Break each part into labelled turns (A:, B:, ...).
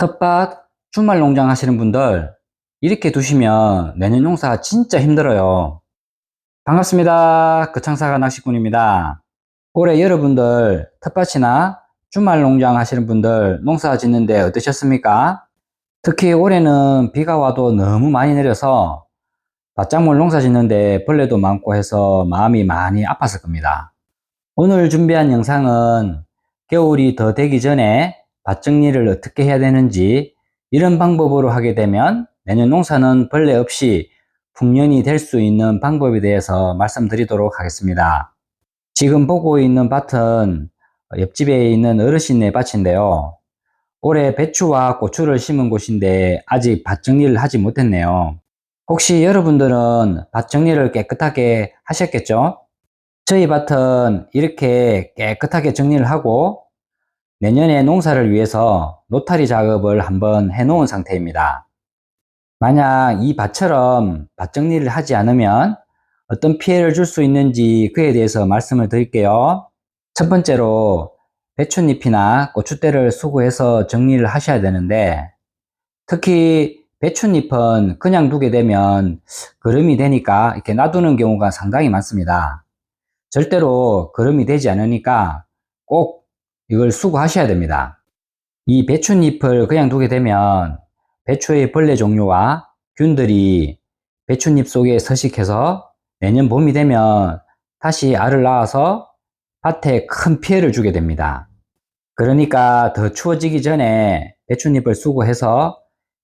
A: 텃밭 주말 농장 하시는 분들 이렇게 두시면 내년 농사 진짜 힘들어요 반갑습니다 그창사가 낚시꾼입니다 올해 여러분들 텃밭이나 주말 농장 하시는 분들 농사 짓는데 어떠셨습니까? 특히 올해는 비가 와도 너무 많이 내려서 밭작물 농사 짓는데 벌레도 많고 해서 마음이 많이 아팠을 겁니다 오늘 준비한 영상은 겨울이 더 되기 전에 밭정리를 어떻게 해야 되는지 이런 방법으로 하게 되면 내년 농사는 벌레 없이 풍년이 될 수 있는 방법에 대해서 말씀드리도록 하겠습니다. 지금 보고 있는 밭은 옆집에 있는 어르신의 밭인데요. 올해 배추와 고추를 심은 곳인데 아직 밭 정리를 하지 못했네요. 혹시 여러분들은 밭 정리를 깨끗하게 하셨겠죠? 저희 밭은 이렇게 깨끗하게 정리를 하고 내년에 농사를 위해서 노타리 작업을 한번 해 놓은 상태입니다. 만약 이 밭처럼 밭 정리를 하지 않으면 어떤 피해를 줄 수 있는지 그에 대해서 말씀을 드릴게요. 첫 번째로 배춧잎이나 고추대를 수거해서 정리를 하셔야 되는데 특히 배춧잎은 그냥 두게 되면 그름이 되니까 이렇게 놔두는 경우가 상당히 많습니다. 절대로 그름이 되지 않으니까 꼭 이걸 수거하셔야 됩니다. 이 배추잎을 그냥 두게 되면 배추의 벌레 종류와 균들이 배추잎 속에 서식해서 내년 봄이 되면 다시 알을 낳아서 밭에 큰 피해를 주게 됩니다. 그러니까 더 추워지기 전에 배추잎을 수거해서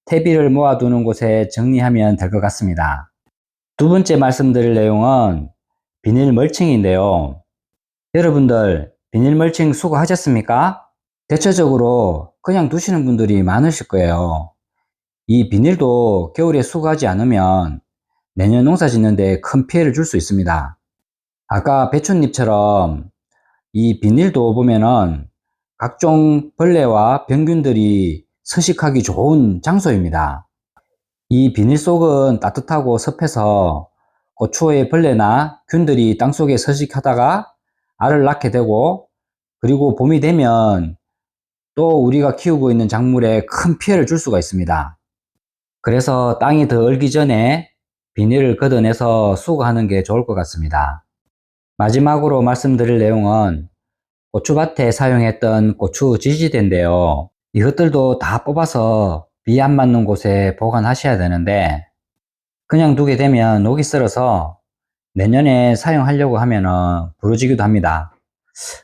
A: 퇴비를 모아두는 곳에 정리하면 될 것 같습니다. 두 번째 말씀드릴 내용은 비닐 멀칭인데요. 여러분들 비닐 멀칭 수거하셨습니까 대체적으로 그냥 두시는 분들이 많으실 거예요. 이 비닐도 겨울에 수거하지 않으면 내년 농사 짓는데 큰 피해를 줄 수 있습니다. 아까 배춧잎처럼 이 비닐도 보면은 각종 벌레와 병균들이 서식하기 좋은 장소입니다. 이 비닐 속은 따뜻하고 섭해서 고추의 벌레나 균들이 땅속에 서식하다가 알을 낳게 되고 그리고 봄이 되면 또 우리가 키우고 있는 작물에 큰 피해를 줄 수가 있습니다. 그래서 땅이 더 얼기 전에 비닐을 걷어내서 수거하는 게 좋을 것 같습니다. 마지막으로 말씀드릴 내용은 고추밭에 사용했던 고추 지지대인데요. 이것들도 다 뽑아서 비 안 맞는 곳에 보관하셔야 되는데 그냥 두게 되면 녹이 썰어서 내년에 사용하려고 하면 부러지기도 합니다.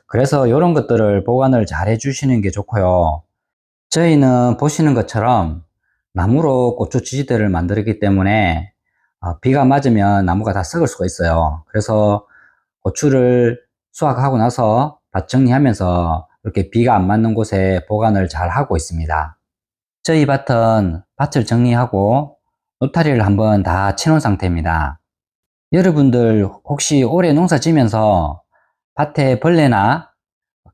A: 그래서 이런 것들을 보관을 잘 해주시는 게 좋고요. 저희는 보시는 것처럼 나무로 고추 지지대를 만들기 때문에 아, 비가 맞으면 나무가 다 썩을 수가 있어요. 그래서 고추를 수확하고 나서 밭 정리하면서 이렇게 비가 안 맞는 곳에 보관을 잘 하고 있습니다. 저희 밭은 밭을 정리하고 노타리를 한번 다 치놓은 상태입니다. 여러분들 혹시 올해 농사 지면서 밭에 벌레나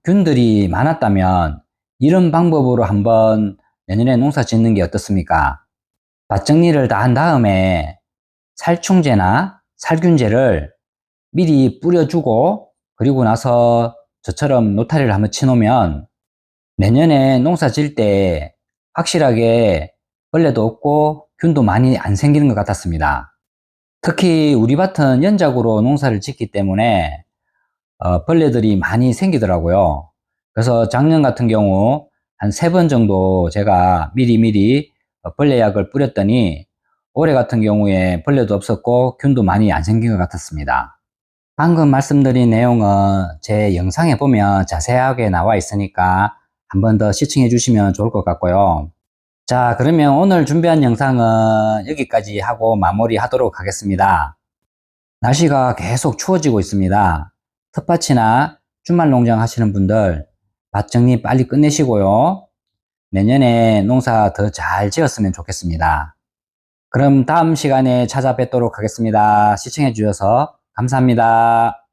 A: 균들이 많았다면 이런 방법으로 한번 내년에 농사 짓는 게 어떻습니까? 밭 정리를 다 한 다음에 살충제나 살균제를 미리 뿌려주고 그리고 나서 저처럼 노타리를 한번 치놓으면 내년에 농사 질 때 확실하게 벌레도 없고 균도 많이 안 생기는 것 같았습니다. 특히 우리 밭은 연작으로 농사를 짓기 때문에 어, 벌레들이 많이 생기더라고요. 그래서 작년 같은 경우 한 세 번 정도 제가 미리미리 벌레약을 뿌렸더니 올해 같은 경우에 벌레도 없었고 균도 많이 안 생긴 것 같았습니다. 방금 말씀드린 내용은 제 영상에 보면 자세하게 나와 있으니까 한번 더 시청해 주시면 좋을 것 같고요. 자 그러면 오늘 준비한 영상은 여기까지 하고 마무리 하도록 하겠습니다. 날씨가 계속 추워지고 있습니다. 텃밭이나 주말 농장 하시는 분들 밭 정리 빨리 끝내시고요. 내년에 농사 더 잘 지었으면 좋겠습니다. 그럼 다음 시간에 찾아뵙도록 하겠습니다. 시청해 주셔서 감사합니다.